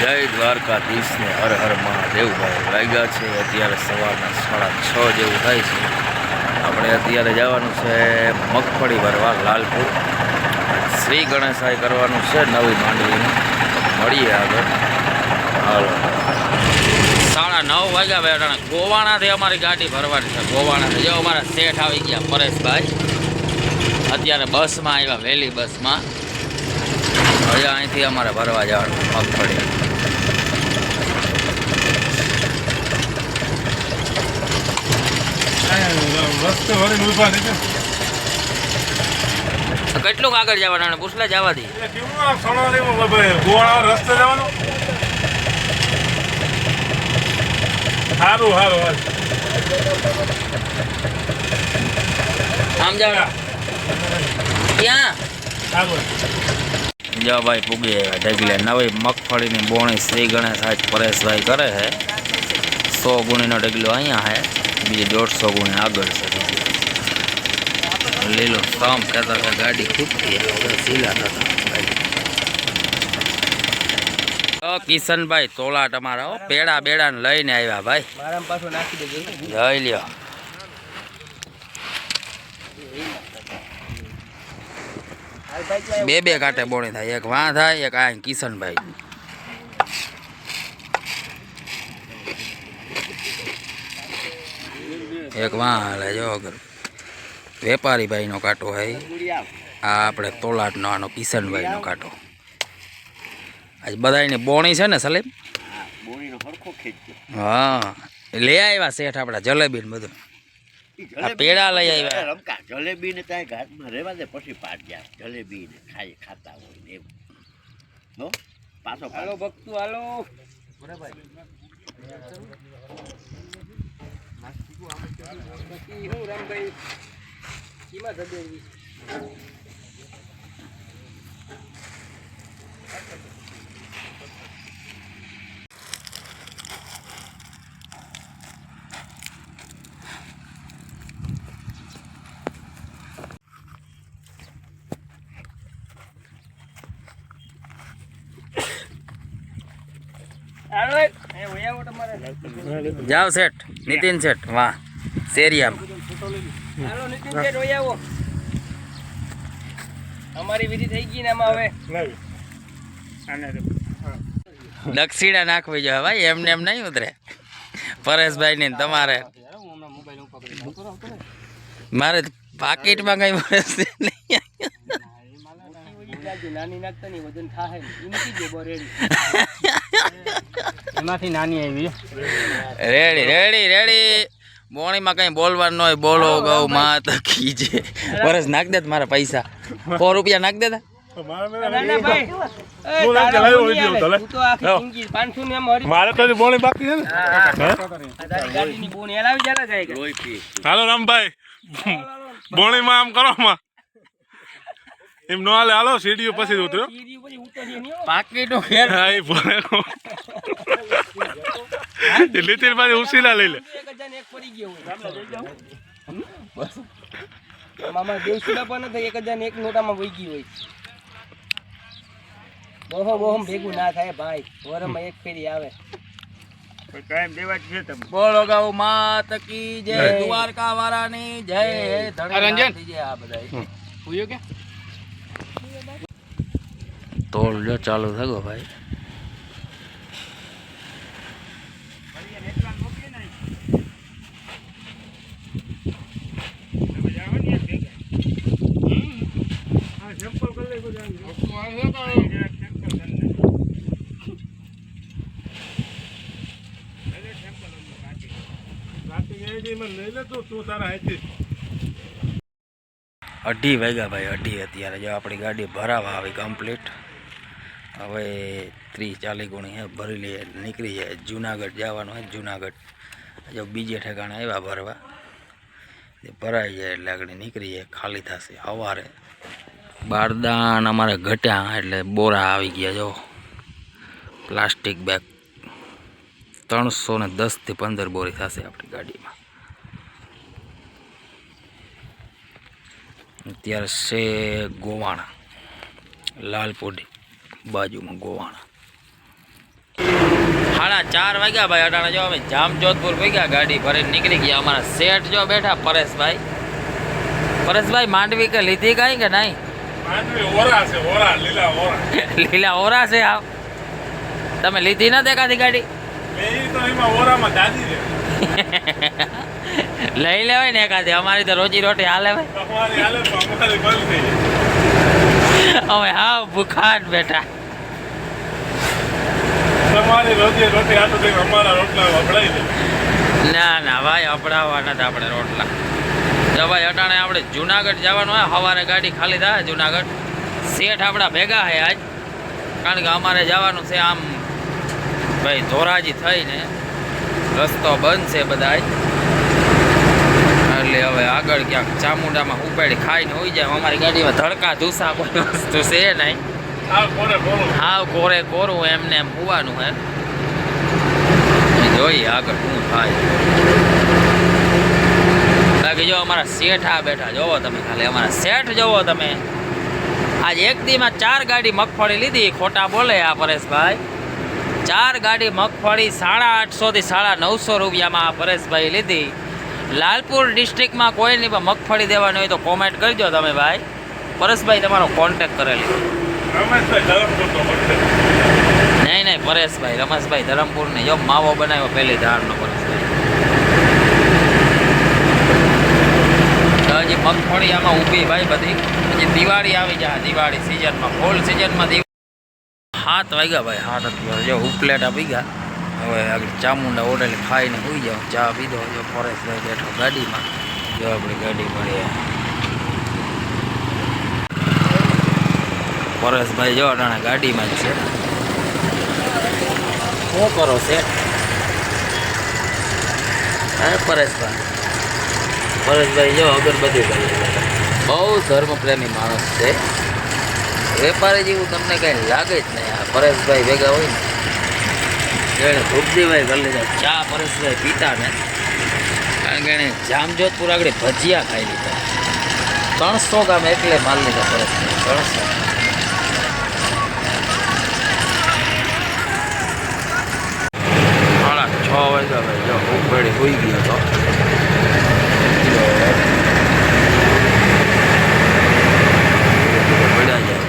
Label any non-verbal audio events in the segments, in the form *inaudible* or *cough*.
જય દ્વારકાધીશને હર હર મહાદેવભાઈ. વાગ્યા છે અત્યારે સવારના સાડા છ જેવું થાય છે. આપણે અત્યારે જવાનું છે મગફળી ભરવા લાલપુર. શ્રી ગણેશાય કરવાનું છે નવી માંડવીનું. મળીએ આગળ. હાલો. સાડા નવ વાગ્યા ભાઈ ગોવાણાથી અમારી ગાડી ભરવાની છે. ગોવાણાથી જો અમારા શેઠ આવી ગયા, પરેશભાઈ. અત્યારે બસમાં આવ્યા, વહેલી બસમાં. હવે અહીંથી અમારે ભરવા જવાનું મગફળી રસ્તે વળીને ઊભા થઈ ગયા. કેટલું આગળ જવાનું અને પૂછલે જવા દઈએ એટલે કેવું આ સણોલીમાં બાબા, ગોળા રસ્તે જવાનું સારું સારું હાલ. આમ જાવ. ક્યાં? સારું જો ભાઈ પૂગી આવ્યા ઢગલે. નવી મગફળીની બોણી શ્રી ગણેશ આજ પરેશભાઈ કરે છે. સો ગુણીનો ઢગલો અહીંયા છે. બીજી દોઢસો ગુણી આગળ છે. લીલો સમ કહેતા કે ગાડી ખૂટતી સીલા થતા કિશનભાઈ તોલા તમારા પેડા બેડા ને લઈને આવ્યા ભાઈ. જઈ લ્યો. બે બે કાંટે બોણી થાય. એક વાં થાય એક આ કિશનભાઈ. એક વાં હાલે જો વેપારી ભાઈનો કાંટો હોય આ આપણે તોલાટનો આનો કિશનભાઈનો કાંટો. આજ બધાની બોણી છે ને સલીમ? હા લઈ આવ્યા શેઠ આપણા જલેબી ને બધું પેડા લઈ આવ્યા રમકા જલેબી ને ત્યાં ઘાટમાં રહેવા દે પછી પાટ જાય જલેબી ને ખાઈ ખાતા હોય ને એવું. હો? પાછો હાલો ભક્તુ હાલો. પછી હું રામભાઈ કીમાં સદેવી જાઓ શેઠ નીતિન શેઠ વાહ શેરિયામ. અમારી વિધિ થઈ ગઈ ને એમાં હવે. દક્ષિણા નાખવી જોઈએ ભાઈ એમને એમ નહીં ઉતરે. પરેશભાઈ ની તમારે. મારે પાકીટમાં કઈ વરસ નહીં. નાની નાખતા નહીં વજન થાય ઈ મૂકી દે બોરેડી એમાંથી નાની આવી. રેડી રેડી રેડી બોણીમાં કઈ બોલવાનું ન હોય બોલો ગૌ માત કીજે વરસ નાખ દે મારા પૈસા. સો રૂપિયા નાખ દેતા? તો મારે મેં- ના ના ભાઈ એ તું તારા લાવી બોની હોય તો આલે. લે. તું તો આખી લાવ. જિંદગી 500 ને એમ હરી મારે તો હજી બોણી બાકી છે ને? હા. હે? આ તારી ગાડીની બોની હલાવી જાય જાય કે? હાલો રામભાઈ. બોણીમાં આમ કરો માં એમ નો હાલે હાલો સીડીઓ પછી ઉતર્યો. પાકીટો ફેર હા એ બોલે લીટીર પાછી ઉસીલા લઈ લે. એક હજાર ને એક પડી ગયો મામા પણ નથી એક હજાર એક નોટામાં વહી ગઈ હોય. બોહો બોહમ ભેગું ના થાય ભાઈ. વરમાં એક ફેરી આવે. બોલો ગાઉ માત કી જય જય. દ્વારકા વાળાની જય. ધણી જય આ બધા તોલ જો ચાલુ થયો ભાઈ. અઢી વાગ્યા ભાઈ, અઢી અત્યારે. જો આપણી ગાડી ભરાવા આવી કમ્પ્લીટ હવે ત્રીસ ચાલીસ ગુણી હે, ભરી લઈએ, નીકળી જાય. જુનાગઢ જવાનું હોય જુનાગઢ. જો બીજે ઠેકાણે આવ્યા ભરવા. ભરાઈ જાય એટલે આગળ નીકળી જાય, ખાલી થશે સવારે બારદાન અમારે ઘટ્યા, એટલે બોરા આવી ગયા, જો. Plastic bag. ત્રણસો ને દસથી પંદર બોરી થશે આપણી ગાડીમાં. અત્યારે છે ગોવાણા, લાલપોડી. બાજુમાં ગોવાણા. સાડા ચાર વાગ્યા ભાઈ અટાણા જો અમે જામજોધપુર ગયા ગાડી ભરીને નીકળી ગયા. અમારા શેઠ જો બેઠા પરેશભાઈ. પરેશભાઈ માંડવી કે લીધી કાંઈ કે નહીં? લીલા ઓરા. છે આવ તમે લીધી ન દેખાતી ગાડી? લઈ લેવાય ને એકાદી. અમારી તો રોજી રોટી હાલે ભાઈ તમારી હાલે તો અમારી બંધ થઈ જાય હવે હા ભૂખાટ બેઠા. તમારી રોજી રોટી આટલું થઈને અમારા રોટલા દે ના ના ભાઈ અપડાવવા નથી આપણે રોટલા. તો ભાઈ અટાણે આપણે જુનાગઢ જવાનું હોય સવારે ગાડી ખાલી થાય જુનાગઢ. શેઠ આપણા ભેગા છે આજ. કારણ કે અમારે જવાનું છે આમ ભાઈ ધોરાજી થઈને રસ્તો બંધ છે બધા એટલે હવે આગળ ક્યાંક ચામુંડામાં ઉપાડી ખાઈને હોઈ જાય. અમારી ગાડીમાં ધડકા ધૂસા કોઈ વસ્તુ છે નહીં. હા હાવ કોરે કોરું એમને એમ હોવાનું હે. જોઈએ આગળ શું થાય. બાકી જો અમારા શેઠ આ બેઠા જોવો તમે ખાલી અમારા શેઠ જોવો તમે. આજ એક દીમાં ચાર ગાડી મગફળી લીધી ખોટા બોલે આ પરેશભાઈ. ચાર ગાડી મગફળી સાડા આઠસોથી સાડા નવસો રૂપિયામાં આ પરેશભાઈ લીધી. લાલપુર ડિસ્ટ્રિક્ટમાં કોઈની પણ મગફળી દેવાની હોય તો કોમેન્ટ કરજો તમે ભાઈ. પરેશભાઈ તમારો કોન્ટેક્ટ કરેલી. નહીં નહીં પરેશભાઈ રમેશભાઈ ધરમપુર ને જો માવો બનાવ્યો પહેલી ધારનો પરેશભાઈ. હજી મગફળી આમાં ઊભી ભાઈ બધી. હજી દિવાળી આવી જાય દિવાળી સિઝનમાં ફૂલ સિઝનમાં દિવાળી. હાથ વાગ્યા ભાઈ હાથ જો ઉપલેટ આપી ગયા હવે આગળ ચામુંડા ઓડેલી ખાઈને હોઈ જાઓ, ચા પીધો જો પરેશભાઈ બેઠો ગાડીમાં, જો આપણી ગાડી મળી પરેશભાઈ જો અટાણે ગાડીમાં જ છે. શું કરો છે? હે પરેશભાઈ પરેશભાઈ જો અગરબત્તી કરી બહુ ધર્મપ્રેમી માણસ છે. વેપારી જેવું તમને કંઈ લાગે જ નહીં. આ પરેશભાઈ ભેગા હોય ને ધૂપજીભાઈ કરી લીધા ચા પરેશભાઈ પીતા ને. કારણ કે એને જામજોધપુર આગળ ભજીયા ખાઈ લીધા. ત્રણસો ગામ એટલે માલ લીધા પરેશભાઈ ત્રણસો સાડા છ વાગ્યા ભાઈ જો ઉભેડી હોઈ ગયો તો પડ્યા જાય.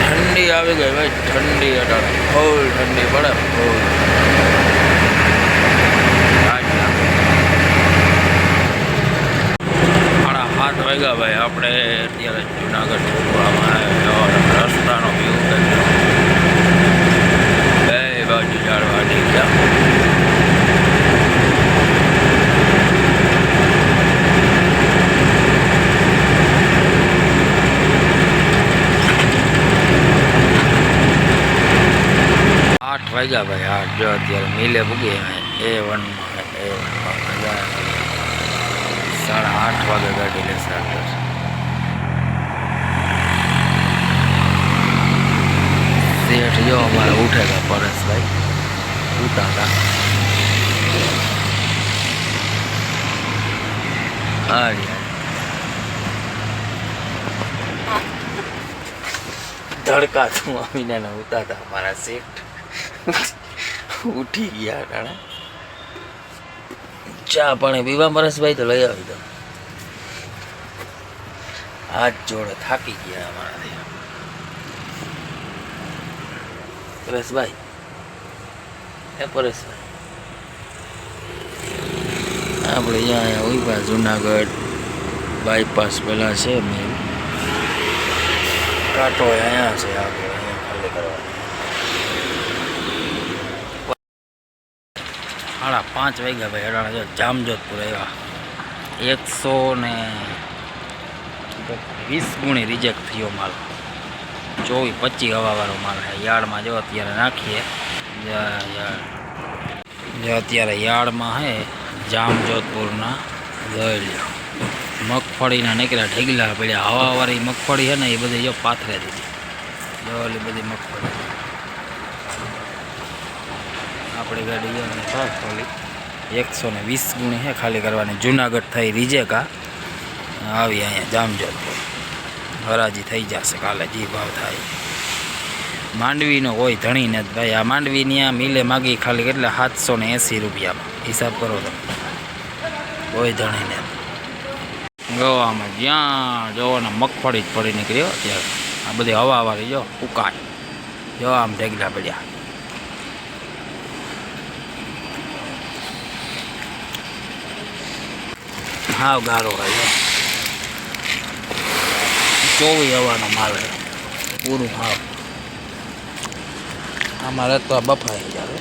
ઠંડી આવી ગઈ ભાઈ ઠંડી અટાણે ફૂલ ઠંડી પડે. સાડા સાત વાગ્યા ભાઈ, આપણે અત્યારે જુનાગઢ ઉભવામાં રસ્તાનો વ્યૂ બે બાજુ ઝાડવા ગયા આઠ વાગ્યા ભાઈ, હા, જો અત્યારે મિલે પૂગી એ વનમાં એ વનમાં સાડા આઠ વાગે ગાડી લેશે આગળ શેઠ જો અમારે ઉઠેલા પરેશભાઈ. ઉઠા હતા હારી ધડકા છું અમીને ઉતા હતા અમારા શેઠ? *laughs* ઉઠી ગયા ટાણે. ચા પાણી પીવા પરેશભાઈ તો લઈ આવી દો હાથ જોડે થાકી ગયા અમારાથી પરેશભાઈ એ પરેશભાઈ? આપણે અહીંયા અહીંયા ઊભા જુનાગઢ બાયપાસ પેલા છે મેં કાંટો અહીંયા છે આગળ અહીંયા ખાલી કરવા સાડા પાંચ વાગ્યા ભાઈ અડાણા જો જામજોધપુર આવ્યા. એકસો ને વીસ ગુણી રિજેક્ટ થયો માલ. ચોવીસ, પચીસ હવાવાળો માલ છે. યાર્ડમાં જો અત્યારે નાખીએ. જો અત્યારે યાર્ડમાં હે, જામજોધપુરના જોઈ મગફળીના નીકળ્યા, ઢેગલા પડ્યા. હવાવાળી મગફળી છે ને, એ બધી જો પાથરે દીધી. જો બધી મગફળી. આપણી ગાડી પાસ ઓલી એકસો ને વીસ ગુણી છે, ખાલી કરવાની. જુનાગઢ થઈ રીજેકા, આવી અહીંયા જામજોધપુર. હરાજી થઈ જશે કાલે, જી ભાવ થાય. માંડવીનો હોય ધણી ને ભાઈ. આ માંડવીની આ મિલે માગી ખાલી કેટલા? સાતસો ને એંસી રૂપિયામાં. હિસાબ કરો તો હોય ધણી ને ગોવામાં જ્યાં જોવાના મગફળી જ પડી નીકળ્યો ત્યારે આ બધી હવા વાળી જો ઉકાય જો આમ ઢેગલા પડ્યા. હાવ ગારો હોય ચોવી હવાનો છે. પૂરું હાવ. અમારે તો આ બફાઈ જાય